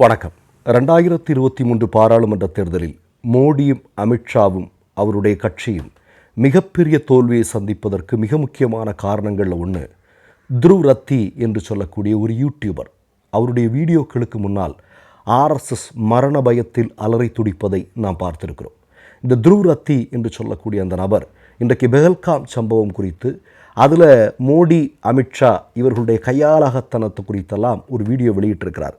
வணக்கம். ரெண்டாயிரத்தி இருபத்தி மூன்று பாராளுமன்ற தேர்தலில் மோடியும் அமித்ஷாவும் அவருடைய கட்சியும் மிகப்பெரிய தோல்வியை சந்திப்பதற்கு மிக முக்கியமான காரணங்களில் ஒன்று துருவ் ரத்தி என்று சொல்லக்கூடிய ஒரு யூடியூபர் அவருடைய வீடியோக்களுக்கு முன்னால் ஆர்எஸ்எஸ் மரண பயத்தில் அலறி துடிப்பதை நாம் பார்த்திருக்கிறோம். இந்த துருவ் ரத்தி என்று சொல்லக்கூடிய அந்த நபர் இன்றைக்கு பெஹல்காம் சம்பவம் குறித்து அதில் மோடி அமித்ஷா இவர்களுடைய கையாளகத்தனத்து குறித்தெல்லாம் ஒரு வீடியோ வெளியிட்டிருக்கிறார்.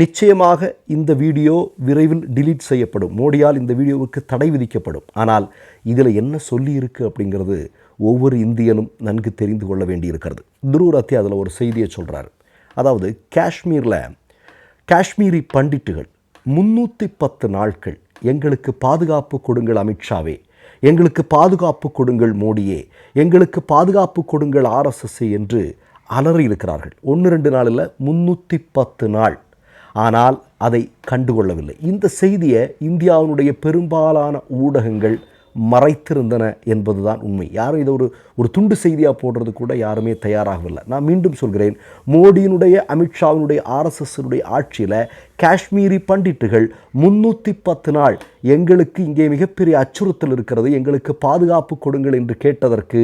நிச்சயமாக இந்த வீடியோ விரைவில் டிலீட் செய்யப்படும். மோடியால் இந்த வீடியோவுக்கு தடை விதிக்கப்படும். ஆனால் இதில் என்ன சொல்லியிருக்கு அப்படிங்கிறது ஒவ்வொரு இந்தியனும் நன்கு தெரிந்து கொள்ள வேண்டியிருக்கிறது. துருவரத்தி அதில் ஒரு செய்தியை சொல்கிறார் அதாவது காஷ்மீரில் காஷ்மீரி பண்டிட்டுகள் முன்னூற்றி பத்து நாட்கள் எங்களுக்கு பாதுகாப்பு கொடுங்கள் அமித்ஷாவே. எங்களுக்கு பாதுகாப்பு கொடுங்கள் மோடியே. எங்களுக்கு பாதுகாப்பு கொடுங்கள் ஆர்எஸ்எஸ் என்று அலறி இருக்கிறார்கள். ஒன்று ரெண்டு நாளில் முன்னூற்றி பத்து நாள். ஆனால் அதை கண்டுகொள்ளவில்லை. இந்த செய்தியை இந்தியாவினுடைய பெரும்பாலான ஊடகங்கள் மறைத்திருந்தன என்பதுதான் உண்மை. யாரும் இதை ஒரு ஒரு துண்டு செய்தியாக போடுறது கூட யாருமே தயாராகவில்லை. நான் மீண்டும் சொல்கிறேன் மோடியினுடைய அமித்ஷாவினுடைய ஆர்எஸ்எஸ்னுடைய ஆட்சியில் காஷ்மீரி பண்டிட்டுகள் முன்னூற்றி பத்து நாள் எங்களுக்கு இங்கே மிகப்பெரிய அச்சுறுத்தல் இருக்கிறது எங்களுக்கு பாதுகாப்பு கொடுங்கள் என்று கேட்டதற்கு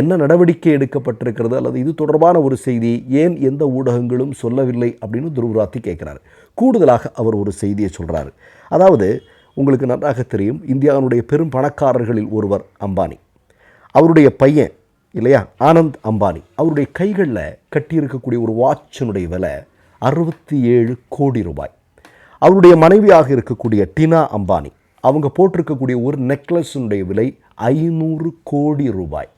என்ன நடவடிக்கை எடுக்கப்பட்டிருக்கிறது அல்லது இது தொடர்பான ஒரு செய்தி ஏன் எந்த ஊடகங்களும் சொல்லவில்லை அப்படின்னு துருவராத்தி கேட்குறாரு. கூடுதலாக அவர் ஒரு செய்தியை சொல்கிறாரு அதாவது உங்களுக்கு நன்றாக தெரியும். இந்தியாவினுடைய பெரும் பணக்காரர்களில் ஒருவர் அம்பானி. அவருடைய பையன் இல்லையா? ஆனந்த் அம்பானி. அவருடைய கைகளில் கட்டியிருக்கக்கூடிய ஒரு வாட்சினுடைய விலை அறுபத்தி ஏழு கோடி ரூபாய். அவருடைய மனைவியாக இருக்கக்கூடிய டினா அம்பானி. அவங்க போட்டிருக்கக்கூடிய ஒரு நெக்லஸினுடைய விலை ஐநூறு கோடி ரூபாய்.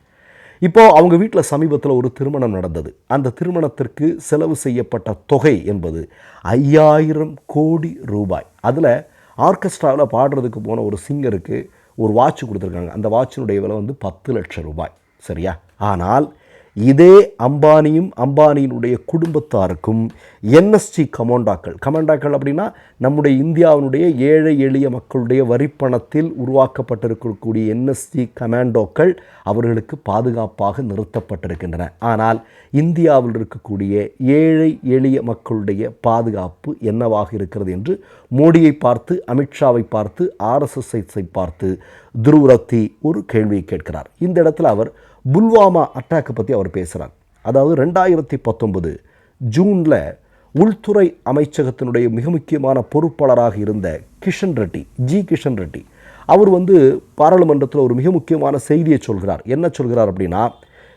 இப்போ அவங்க வீட்டில் சமீபத்தில் ஒரு திருமணம் நடந்தது. அந்த திருமணத்திற்கு செலவு செய்யப்பட்ட தொகை என்பது ஐயாயிரம் கோடி ரூபாய். அதில் ஆர்கெஸ்ட்ராவில் பாடுறதுக்கு போன ஒரு சிங்கருக்கு ஒரு வாட்ச் கொடுத்துருக்காங்க. அந்த வாட்சினுடைய விலை வந்து பத்து லட்சம் ரூபாய். சரியா? ஆனால் இதே அம்பானியும் அம்பானியினுடைய குடும்பத்தாருக்கும் என்எஸ்டி கமாண்டாக்கள். கமாண்டாக்கள் அப்படின்னா நம்முடைய இந்தியாவினுடைய ஏழை எளிய மக்களுடைய வரிப்பணத்தில் உருவாக்கப்பட்டிருக்கக்கூடிய என்எஸ்டி கமாண்டோக்கள் அவர்களுக்கு பாதுகாப்பாக நிறுத்தப்பட்டிருக்கின்றன. ஆனால் இந்தியாவில் இருக்கக்கூடிய ஏழை எளிய மக்களுடைய பாதுகாப்பு என்னவாக இருக்கிறது என்று மோடியை பார்த்து அமித்ஷாவை பார்த்து ஆர்எஸ்எஸ்ஐ பார்த்து துருவரத்தி ஒரு கேள்வியை கேட்கிறார். இந்த இடத்துல அவர் புல்வாமா அட்டாக்கை பற்றி அவர் பேசுகிறார் அதாவது ரெண்டாயிரத்தி பத்தொன்பது ஜூனில் உள்துறை அமைச்சகத்தினுடைய மிக முக்கியமான பொறுப்பாளராக இருந்த கிஷன் ரெட்டி ஜி கிஷன் ரெட்டி அவர் வந்து பாராளுமன்றத்தில் ஒரு மிக முக்கியமான செய்தியை சொல்கிறார். என்ன சொல்கிறார் அப்படின்னா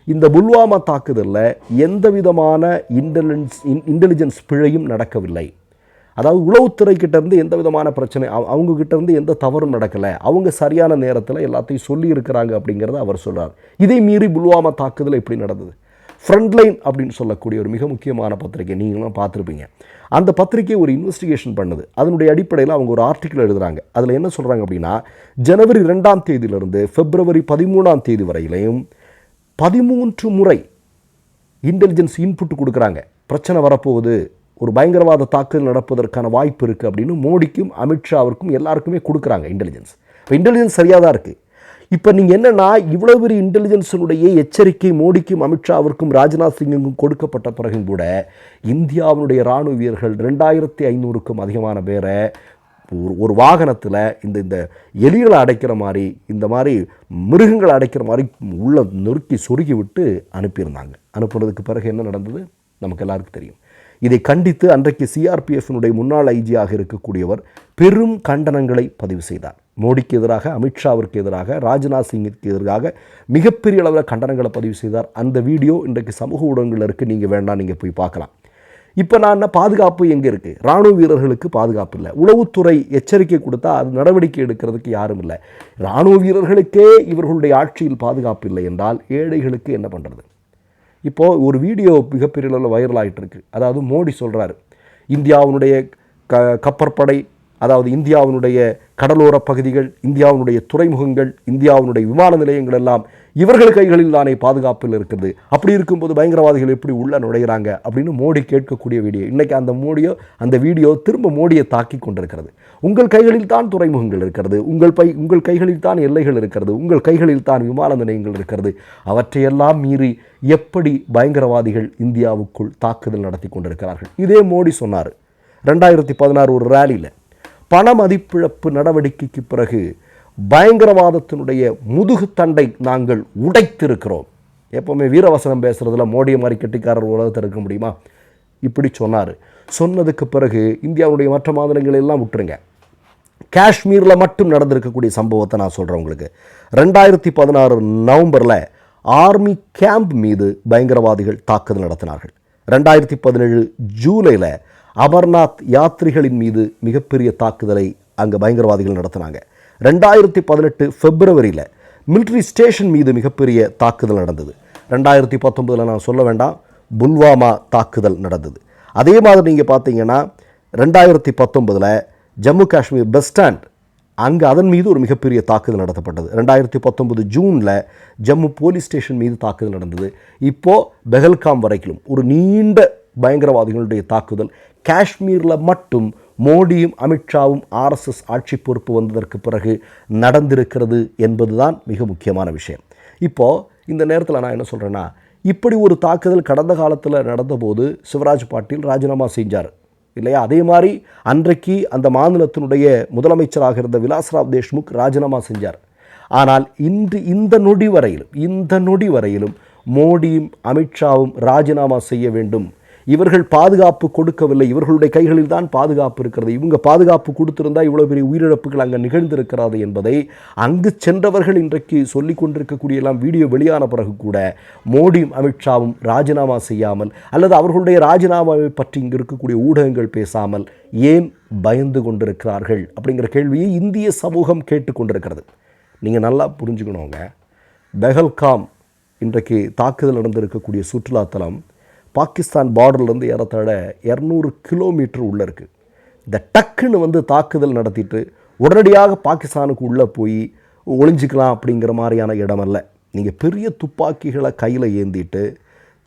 இந்த புல்வாமா தாக்குதலில் எந்த விதமான இன்டெலிஜென்ஸ் இன்டெலிஜென்ஸ் பிழையும் நடக்கவில்லை. அதாவது உளவுத்துறை இருந்து எந்த விதமான பிரச்சனை அவ- அவங்க இருந்து எந்த தவறும் நடக்கலை. அவங்க சரியான நேரத்தில் எல்லாத்தையும் சொல்லி இருக்கிறாங்க அப்படிங்கிறத அவர் சொல்கிறார் இதை மீறி புல்வாமா தாக்குதல் எப்படி நடந்தது? ஃப்ரண்ட்லைன் அப்படின்னு சொல்லக்கூடிய ஒரு மிக முக்கியமான பத்திரிகை நீங்களும் பார்த்துருப்பீங்க. அந்த பத்திரிகை ஒரு இன்வெஸ்டிகேஷன் பண்ணுது. அதனுடைய அடிப்படையில் அவங்க ஒரு ஆர்டிக்கல் எழுதுகிறாங்க அதில் என்ன சொல்கிறாங்க அப்படின்னா ஜனவரி ரெண்டாம் தேதியிலிருந்து பிப்ரவரி பதிமூணாம் தேதி வரையிலையும் பதிமூன்று முறை இன்டெலிஜென்ஸ் இன்புட் கொடுக்குறாங்க. பிரச்சனை வரப்போகுது. ஒரு பயங்கரவாத தாக்குதல் நடப்பதற்கான வாய்ப்பு இருக்குது அப்படின்னு மோடிக்கும் அமித்ஷாவிற்கும் எல்லாருக்குமே கொடுக்குறாங்க இன்டெலிஜென்ஸ் இப்போ இன்டெலிஜென்ஸ் சரியாக தான் இருக்குது இப்போ நீங்கள் என்னென்னா இவ்வளோ பெரிய இன்டெலிஜென்ஸினுடைய எச்சரிக்கை மோடிக்கும் அமித்ஷாவிற்கும் ராஜ்நாத் சிங்குக்கும் கொடுக்கப்பட்ட பிறகும் கூட இந்தியாவினுடைய இராணுவ வீரர்கள் ரெண்டாயிரத்தி ஐநூறுக்கும் அதிகமான பேரை ஒரு ஒரு வாகனத்தில் இந்த இந்த எலிகளை அடைக்கிற மாதிரி இந்த மாதிரி மிருகங்களை அடைக்கிற மாதிரி உள்ள நொறுக்கி சொருகி விட்டு அனுப்பியிருந்தாங்க. அனுப்புனதுக்கு பிறகு என்ன நடந்தது? நமக்கு எல்லாருக்கும் தெரியும். இதை கண்டித்து அன்றைக்கு சிஆர்பிஎஃபினுடைய முன்னாள் ஐஜியாக இருக்கக்கூடியவர் பெரும் கண்டனங்களை பதிவு செய்தார். மோடிக்கு எதிராக அமித்ஷாவிற்கு எதிராக ராஜ்நாத் சிங்கிற்கு எதிராக மிகப்பெரிய அளவில் கண்டனங்களை பதிவு செய்தார். அந்த வீடியோ இன்றைக்கு சமூக ஊடகங்களில் இருக்குது நீங்கள் வேண்டாம் நீங்கள் போய் பார்க்கலாம். இப்போ நான் என்ன பாதுகாப்பு எங்கே இருக்குது ராணுவ வீரர்களுக்கு பாதுகாப்பு இல்லை. உளவுத்துறை எச்சரிக்கை கொடுத்தா அது நடவடிக்கை எடுக்கிறதுக்கு யாரும் இல்லை. ராணுவ வீரர்களுக்கே இவர்களுடைய ஆட்சியில் பாதுகாப்பு இல்லை என்றால் ஏழைகளுக்கு என்ன பண்ணுறது இப்போது ஒரு வீடியோ மிகப்பெரிய அளவில் வைரல் ஆகிட்டு இருக்கு அதாவது மோடி சொல்கிறாரு இந்தியாவினுடைய க கப்பற்படை அதாவது இந்தியாவினுடைய கடலோர பகுதிகள் இந்தியாவினுடைய துறைமுகங்கள் இந்தியாவினுடைய விமான நிலையங்கள் எல்லாம் இவர்கள் கைகளில் தானே பாதுகாப்பில் இருக்குது. அப்படி இருக்கும்போது பயங்கரவாதிகள் எப்படி உள்ளே நுழைகிறாங்க அப்படின்னு மோடி கேட்கக்கூடிய வீடியோ. இன்னைக்கு அந்த மோடியோ அந்த வீடியோ திரும்ப மோடியை தாக்கி கொண்டிருக்கிறது. உங்கள் கைகளில் தான் துறைமுகங்கள் இருக்கிறது. உங்கள் பை உங்கள் கைகளில் தான் எல்லைகள் இருக்கிறது. உங்கள் கைகளில் தான் விமான நிலையங்கள் இருக்கிறது. அவற்றையெல்லாம் மீறி எப்படி பயங்கரவாதிகள் இந்தியாவுக்குள் தாக்குதல் நடத்தி கொண்டிருக்கிறார்கள்? இதே மோடி சொன்னார். ரெண்டாயிரத்தி பதினாறு ஒரு ரேலியில் பண மதிப்பிழப்பு நடவடிக்கைக்கு பிறகு பயங்கரவாதத்தினுடைய முதுகு தண்டை நாங்கள் உடைத்திருக்கிறோம். எப்போவுமே வீரவசனம் பேசுகிறதுல மோடிய மாதிரி கெட்டிக்காரர் உலகத்தில் இருக்க முடியுமா? இப்படி சொன்னார். சொன்னதுக்கு பிறகு இந்தியாவுடைய மற்ற மாநிலங்களை எல்லாம் விட்டுருங்க. காஷ்மீரில் மட்டும் நடந்திருக்கக்கூடிய சம்பவத்தை நான் சொல்கிறேன் உங்களுக்கு. ரெண்டாயிரத்தி பதினாறு நவம்பரில் ஆர்மி கேம்ப் மீது பயங்கரவாதிகள் தாக்குதல் நடத்தினார்கள். ரெண்டாயிரத்தி பதினேழு ஜூலையில் அமர்நாத் யாத்ரிகளின் மீது மிகப்பெரிய தாக்குதலை அங்கே பயங்கரவாதிகள் நடத்தினாங்க. ரெண்டாயிரத்தி பதினெட்டு பிப்ரவரியில் மிலிட்ரி ஸ்டேஷன் மீது மிகப்பெரிய தாக்குதல் நடந்தது. ரெண்டாயிரத்தி பத்தொன்பதில் நான் சொல்ல வேண்டாம் புல்வாமா தாக்குதல் நடந்தது. அதே மாதிரி நீங்கள் பார்த்தீங்கன்னா ரெண்டாயிரத்தி பத்தொன்பதில் ஜம்மு காஷ்மீர் பஸ் ஸ்டாண்ட் அங்கே அதன் மீது ஒரு மிகப்பெரிய தாக்குதல் நடத்தப்பட்டது. ரெண்டாயிரத்தி பத்தொன்பது ஜூனில் ஜம்மு போலீஸ் ஸ்டேஷன் மீது தாக்குதல் நடந்தது. இப்போது பெஹல்காம் வரைக்கும் ஒரு நீண்ட பயங்கரவாதிகளுடைய தாக்குதல் காஷ்மீரில் மட்டும் மோடியும் அமித்ஷாவும் ஆர்எஸ்எஸ் ஆட்சி பொறுப்பு வந்ததற்கு பிறகு நடந்திருக்கிறது என்பதுதான் மிக முக்கியமான விஷயம். இப்போது இந்த நேரத்தில் நான் என்ன சொல்கிறேன்னா இப்படி ஒரு தாக்குதல் கடந்த காலத்தில் நடந்தபோது சிவராஜ் பாட்டீல் ராஜினாமா செஞ்சார். இல்லையா? அதே மாதிரி அன்றைக்கு அந்த மாநிலத்தினுடைய முதலமைச்சராக இருந்த விலாஸ்ராவ் தேஷ்முக் ராஜினாமா செஞ்சார். ஆனால் இன்று இந்த நொடி வரையிலும் இந்த நொடி வரையிலும் மோடியும் அமித்ஷாவும் ராஜினாமா செய்ய வேண்டும் இவர்கள் பாதுகாப்பு கொடுக்கவில்லை. இவர்களுடைய கைகளில் தான் பாதுகாப்பு இருக்கிறது. இவங்க பாதுகாப்பு கொடுத்திருந்தால் இவ்வளோ பெரிய உயிரிழப்புகள் அங்கே நிகழ்ந்திருக்கிறது என்பதை அங்கு சென்றவர்கள் இன்றைக்கு சொல்லிக் கொண்டிருக்கக்கூடிய எல்லாம் வீடியோ வெளியான பிறகு கூட மோடியும் அமித்ஷாவும் ராஜினாமா செய்யாமல் அல்லது அவர்களுடைய ராஜினாமாவை பற்றி இங்கு இருக்கக்கூடிய ஊடகங்கள் பேசாமல் ஏன் பயந்து கொண்டிருக்கிறார்கள் அப்படிங்கிற கேள்வியை இந்திய சமூகம் கேட்டுக்கொண்டிருக்கிறது நீங்கள் நல்லா புரிஞ்சுக்கணுங்க. பெஹல்காம் இன்றைக்கு தாக்குதல் நடந்திருக்கக்கூடிய சுற்றுலாத்தலம் பாகிஸ்தான் பார்டர்லேருந்து ஏறத்தாழ இரநூறு கிலோமீட்டர் உள்ளே இருக்குது இந்த டக்குன்னு வந்து தாக்குதல் நடத்திட்டு உடனடியாக பாகிஸ்தானுக்கு உள்ளே போய் ஒளிஞ்சிக்கலாம் அப்படிங்கிற மாதிரியான இடம் அல்ல. நீங்கள் பெரிய துப்பாக்கிகளை கையில் ஏந்திட்டு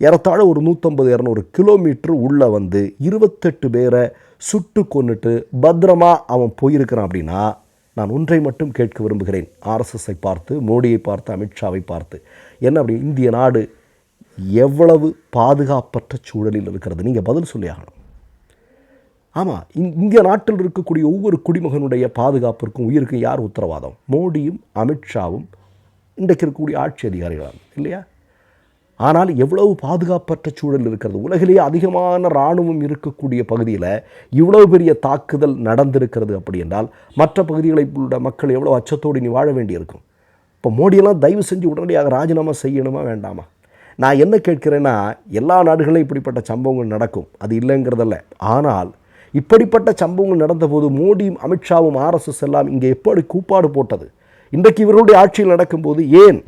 ஏறத்தாழ ஒரு நூற்றம்பது இரநூறு கிலோமீட்டர் உள்ளே வந்து இருபத்தெட்டு பேரை சுட்டு கொன்னுட்டு பத்திரமா அவன் போயிருக்கிறான் அப்படின்னா நான் ஒன்றை மட்டும் கேட்க விரும்புகிறேன். ஆர்எஸ்எஸ்ஸை பார்த்து மோடியை பார்த்து அமித்ஷாவை பார்த்து. என்ன அப்படி இந்திய நாடு எவ்வளவு பாதுகாப்பற்ற சூழலில் இருக்கிறது? நீங்கள் பதில் சொல்லி ஆகணும். ஆமாம் இந் இந்திய நாட்டில் இருக்கக்கூடிய ஒவ்வொரு குடிமகனுடைய பாதுகாப்பிற்கும் உயிருக்கும் யார் உத்தரவாதம்? மோடியும் அமித்ஷாவும் இன்றைக்கு இருக்கக்கூடிய ஆட்சி அதிகாரிகளாம் இல்லையா? ஆனால் எவ்வளவு பாதுகாப்பற்ற சூழல் இருக்கிறது? உலகிலேயே அதிகமான இராணுவம் இருக்கக்கூடிய பகுதியில் இவ்வளவு பெரிய தாக்குதல் நடந்திருக்கிறது அப்படி என்றால் மற்ற பகுதிகளை உள்ள மக்கள் எவ்வளோ அச்சத்தோடு நீ வாழ வேண்டியிருக்கும்? இப்போ மோடியெல்லாம் தயவு செஞ்சு உடனடியாக ராஜினாமா செய்யணுமா வேண்டாமா? நான் என்ன கேட்கிறேன்னா எல்லா நாடுகளிலும் இப்படிப்பட்ட சம்பவங்கள் நடக்கும். அது இல்லைங்கிறதல்ல. ஆனால் இப்படிப்பட்ட சம்பவங்கள் நடந்தபோது மோடியும் அமித்ஷாவும் ஆர்எஸ்எஸ் எல்லாம் இங்கே எப்படி கூப்பாடு போட்டது? இன்றைக்கு இவர்களுடைய ஆட்சியில் நடக்கும்போது ஏன்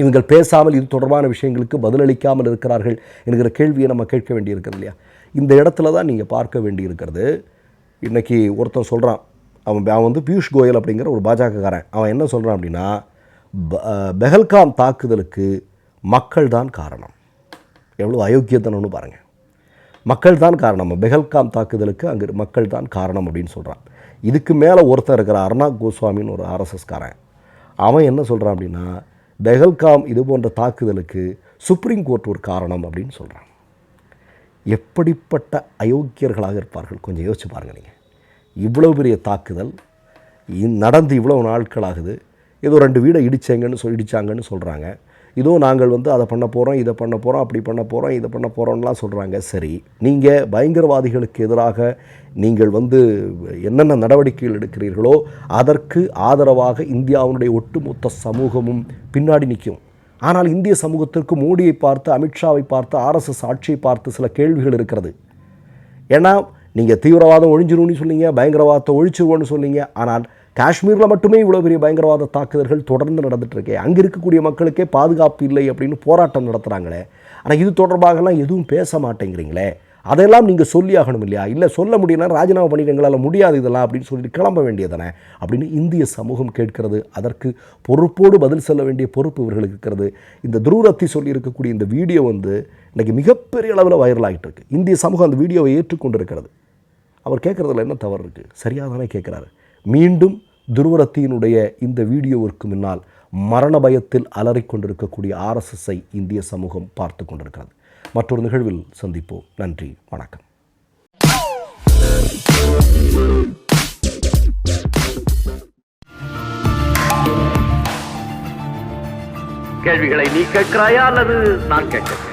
இவங்கள் பேசாமல் இது தொடர்பான விஷயங்களுக்கு பதிலளிக்காமல் இருக்கிறார்கள் என்கிற கேள்வியை நம்ம கேட்க வேண்டியிருக்கிறது இல்லையா? இந்த இடத்துல தான் நீங்கள் பார்க்க வேண்டியிருக்கிறது. இன்றைக்கி ஒருத்தன் சொல்கிறான் அவன் அவன் வந்து பியூஷ் கோயல் அப்படிங்கிற ஒரு பாஜகக்காரன். அவன் என்ன சொல்கிறான் அப்படின்னா பெஹல்காம் தாக்குதலுக்கு மக்கள் தான் காரணம். எவ்வளோ அயோக்கியத்தனம்னு பாருங்கள் மக்கள் தான் காரணம். பெஹல்காம் தாக்குதலுக்கு அங்கே மக்கள் தான் காரணம் அப்படின்னு சொல்கிறான் இதுக்கு மேலே ஒருத்தன் இருக்கிற அர்ணாப் கோஸ்வாமின்னு ஒரு ஆர்எஸ்எஸ்காரன் அவன் என்ன சொல்கிறான் அப்படின்னா பெஹல்காம் இது போன்ற தாக்குதலுக்கு சுப்ரீம் கோர்ட் ஒரு காரணம் அப்படின்னு சொல்கிறான் எப்படிப்பட்ட அயோக்கியர்களாக இருப்பார்கள்? கொஞ்சம் யோசிச்சு பாருங்கள் நீங்கள் இவ்வளோ பெரிய தாக்குதல் நடந்து இவ்வளோ நாட்களாகுது ஏதோ ரெண்டு வீடை இடித்தேங்கன்னு சொல்லி இடிச்சாங்கன்னு சொல்கிறாங்க இதோ நாங்கள் வந்து அதை பண்ண போகிறோம் இதை பண்ண போகிறோம் அப்படி பண்ண போகிறோம் இதை பண்ண போகிறோம்லாம் சொல்கிறாங்க சரி நீங்கள் பயங்கரவாதிகளுக்கு எதிராக நீங்கள் வந்து என்னென்ன நடவடிக்கைகள் எடுக்கிறீர்களோ அதற்கு ஆதரவாக இந்தியாவினுடைய ஒட்டுமொத்த சமூகமும் பின்னாடி நிற்கும். ஆனால் இந்திய சமூகத்திற்கு மோடியை பார்த்து அமித்ஷாவை பார்த்து ஆர்எஸ்எஸ் ஆட்சியை பார்த்து சில கேள்விகள் இருக்கிறது. ஏன்னா நீங்கள் தீவிரவாதம் ஒழிஞ்சிரும்னு சொன்னீங்க பயங்கரவாதத்தை ஒழிச்சிருவோன்னு சொன்னீங்க. ஆனால் காஷ்மீரில் மட்டுமே இவ்வளோ பெரிய பயங்கரவாத தாக்குதல்கள் தொடர்ந்து நடந்துட்டு இருக்கே. அங்கே இருக்கக்கூடிய மக்களுக்கே பாதுகாப்பு இல்லை அப்படின்னு போராட்டம் நடத்துகிறாங்களே ஆனால் இது தொடர்பாகலாம் எதுவும் பேச மாட்டேங்கிறீங்களே. அதெல்லாம் நீங்கள் சொல்லி ஆகணும் இல்லையா? இல்லை சொல்ல முடியலன்னா ராஜினாமா பண்ணிட்டு எங்களால் முடியாது இதெல்லாம் அப்படின்னு சொல்லிட்டு கிளம்ப வேண்டியதானே அப்படின்னு இந்திய சமூகம் கேட்கிறது. அதற்கு பொறுப்போடு பதில் சொல்ல வேண்டிய பொறுப்பு இவர்களுக்கு இருக்கிறது. இந்த துருரத்தி சொல்லி இருக்கக்கூடிய இந்த வீடியோ வந்து இன்றைக்கி மிகப்பெரிய அளவில் வைரல் ஆகிட்டு இருக்கு இந்திய சமூகம் அந்த வீடியோவை ஏற்றுக்கொண்டு இருக்கிறது அவர் கேட்குறதுல என்ன தவறு இருக்குது சரியாக தானே கேட்குறாரு. மீண்டும் துருவரத்தியினுடைய இந்த வீடியோவிற்கு முன்னால் மரண பயத்தில் அலறிக்கொண்டிருக்கக்கூடிய ஆர்எஸ்எஸ்ஐ இந்திய சமூகம் பார்த்து கொண்டிருக்கிறது. மற்றொரு நிகழ்வில் சந்திப்போம். நன்றி. வணக்கம். கேள்விகளை நீ கேட்கிறாயா அல்லது நான் கேட்கிறேன்?